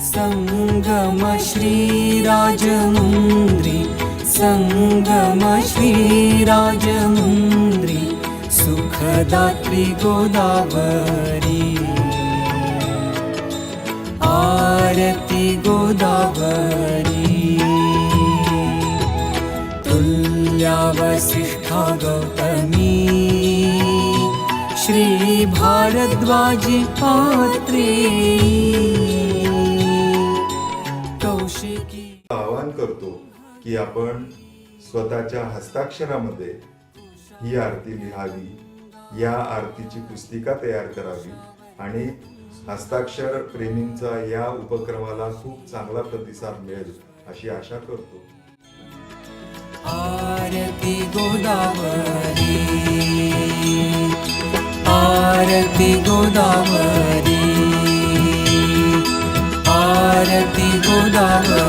सङ्गम श्रीराजमुन्द्रि सङ्गम श्रीराजमुन्द्रि सुखदात्री गोदावरी। आरती गोदावरी। तुल्यावसिष्ठा गौतमी। श्रीभारद्वाजी पात्री आवाहन करतो की आपण स्वतःच्या हस्ताक्षरामध्ये ही आरती लिहावी या आरतीची पुस्तिका तयार करावी आणि हस्ताक्षर प्रेमींचा या उपक्रमाला खूप चांगला प्रतिसाद मिळेल अशी आशा करतो. आरती गोदावरी आरती गोदावरी आरती गोदावरी.